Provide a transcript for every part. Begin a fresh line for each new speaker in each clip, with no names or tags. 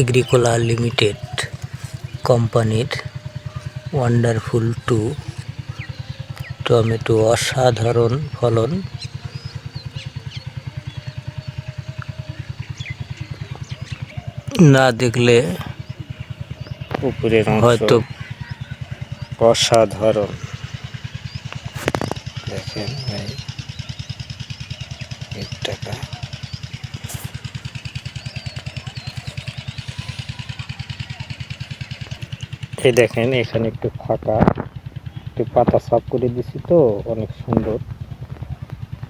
Agricola limited কোম্পানির wonderful two tomato অসাধারণ ফলন। না দেখলে
অংশ
হয়তো
অসাধারণ। দেখেন ভাই এক টাকা। এই দেখেন, এখানে একটু ফাঁকা, একটু পাতা সাফ করে দিছি তো, অনেক সুন্দর।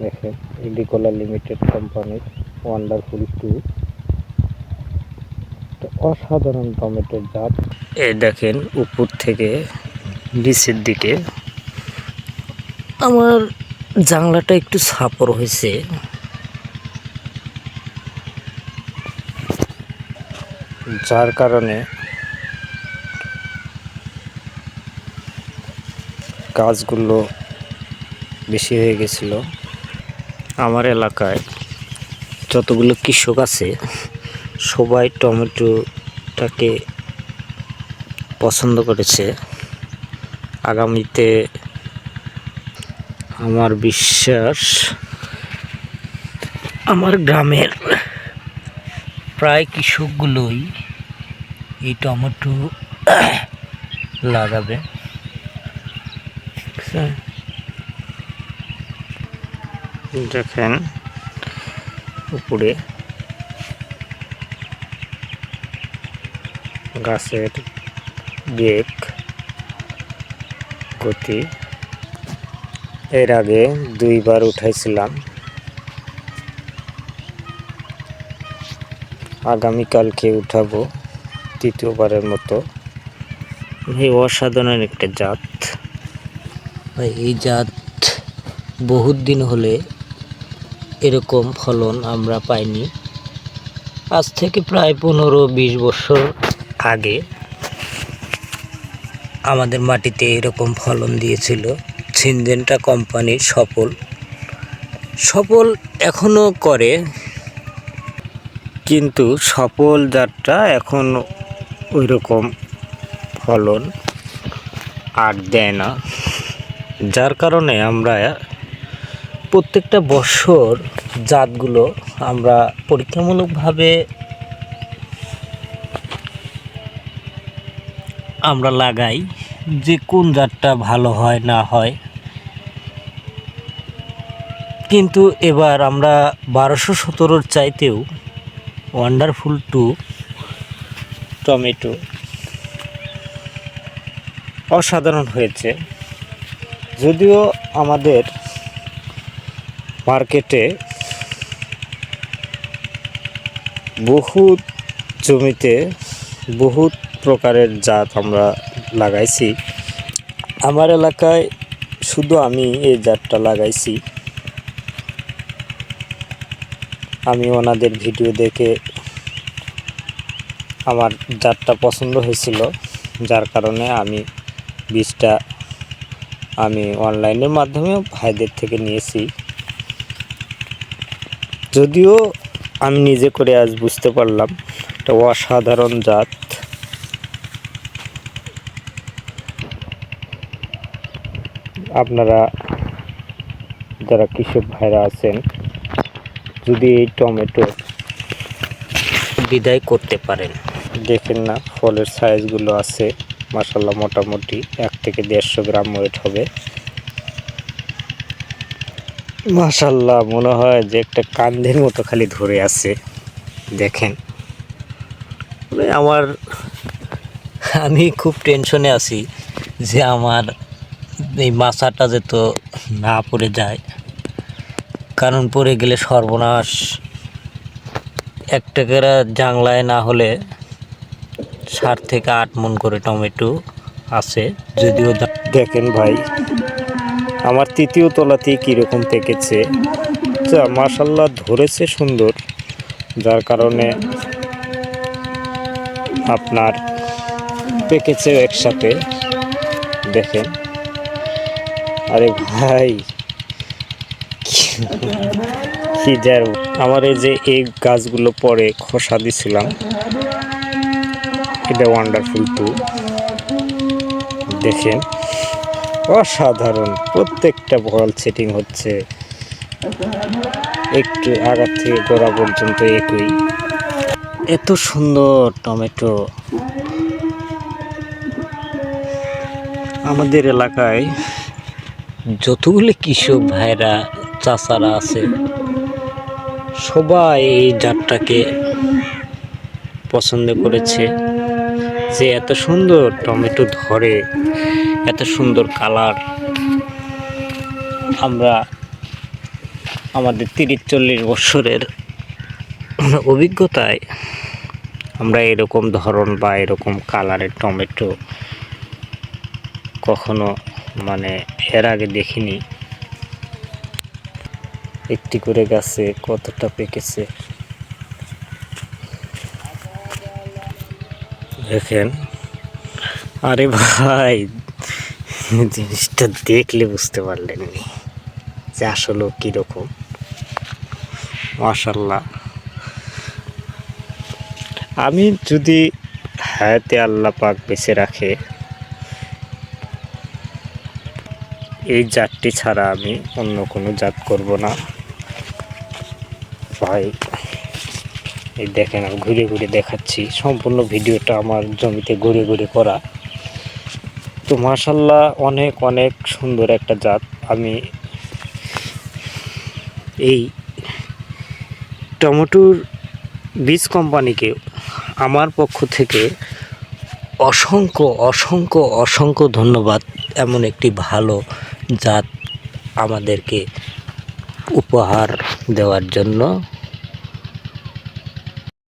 দেখেন এগ্রিকোলা লিমিটেড কোম্পানির ওয়ান্ডারফুল টু অসাধারণ টমেটোর জাত। এই দেখেন, উপর থেকে নিচের দিকে।
আমার জানলাটা একটু সাপর হয়েছে।
যার কারণে গাছগুলো বেশি হয়ে গেছিল। আমার এলাকায় যতগুলো কৃষক আছে, সবাই টমেটোটাকে পছন্দ করেছে। আগামীতে আমার বিশ্বাস,
আমার গ্রামের প্রায় কৃষকগুলোই এই টমেটো লাগাবে। বুঝছেন?
দেখেন উপরে গাছের বেগ, গতি। এর আগে দুইবার উঠাইছিলাম। আগামীকালকে উঠাবো, তৃতীয়বারের মতো। এই অসাধারণ একটা জাত।
ভাই, এই জাত বহুত দিন হলে এরকম ফলন আমরা পাইনি। আজ থেকে প্রায় পনেরো বিশ বছর আগে আমাদের মাটিতে এরকম ফলন দিয়েছিল। সিনজেন্টা কোম্পানির সফল। সফল এখনও করে।
কিন্তু সফল জাতটা এখন ওই রকম ফলন আর দেয় না। যার কারণে আমরা
প্রত্যেকটা বছর জাতগুলো আমরা পরীক্ষামূলকভাবে আমরা লাগাই যে কোন জাতটা ভালো হয়, না হয়। কিন্তু এবার আমরা বারোশো সতেরোর চাইতেও ওয়ান্ডারফুল টু
টমেটো অসাধারণ হয়েছে। যদিও আমাদের মার্কেটে বহুত জমিতে বহুত প্রকারের জাত আমরা লাগাইছি। আমার এলাকায় শুধু আমি এই জাতটা লাগাইছি। আমি ওনাদের ভিডিও দেখে আমার জাতটা পছন্দ হয়েছিল, যার কারণে আমি বীজটা আমি অনলাইনের মাধ্যমে ভাইদের থেকে নিয়েছি। যদিও আমি নিজে করে আজ বুঝতে পারলাম, একটা অসাধারণ জাত। আপনারা যারা কৃষক ভাইরা আছেন, যদি এই টমেটো
বিদায় করতে পারেন।
দেখেন না, ফলের সাইজগুলো আছে। মাসাল্লাহ মোটামুটি এক থেকে দেড়শো গ্রাম ওয়েট হবে। মাসাল্লাহ মনে হয় যে একটা কান্ধের মতো খালি ধরে আছে। দেখেন।
আমার, আমি খুব টেনশনে আছি যে আমার এই মাছাটা তো না পড়ে যায়। কারণ পড়ে গেলে সর্বনাশ। এক টাকারা জাংলায় না হলে সাত থেকে আট মন করে টমেটো আছে, যদিও
দেখেন ভাই, আমার তৃতীয় তলাতেই কীরকম থেকেছে। যা মাসাল্লাহ ধরেছে সুন্দর, যার কারণে আপনার পেকেছে একসাথে। দেখেন। আরে ভাই, কি যার আমার এই যে এই গাছগুলো পরে খসা দিছিলাম এটা ওয়ান্ডারফুল টু দেখেন, অসাধারণ। প্রত্যেকটা বল সেটিং হচ্ছে একটু আগার থেকে গোড়া পর্যন্ত একই। এত সুন্দর টমেটো।
আমাদের এলাকায় যতগুলি কৃষক ভাইরা, চাচারা আছে, সবাই এই জাতটাকে পছন্দ করেছে। যে এত সুন্দর টমেটো ধরে, এত সুন্দর কালার। আমরা আমাদের তিরিশ চল্লিশ বছরের অভিজ্ঞতায় আমরা এরকম ধরন বা এরকম কালারের টমেটো কখনো মানে এর আগে দেখিনি।
একটি করে গাছে কতটা পেকেছে।
দেখেন। আরে ভাই, জিনিসটা দেখলে বুঝতে পারলেন নি যে আসলে কীরকম। মাশাল্লাহ
আমি যদি হায়াতে আল্লাহ পাক বেঁচে রাখে, এই জাতটি ছাড়া আমি অন্য কোনো জাত করব না। ভাই এই দেখেন, আমি ঘুরে ঘুরে দেখাচ্ছি। সম্পূর্ণ ভিডিওটা আমার জমিতে ঘুরে ঘুরে করা। তো মাশাল্লাহ, অনেক অনেক সুন্দর একটা জাত। আমি এই টমেটোর বীজ কোম্পানিকে
আমার পক্ষ থেকে অসংখ্য অসংখ্য অসংখ্য ধন্যবাদ। এমন একটি ভালো জাত আমাদেরকে উপহার দেওয়ার জন্য।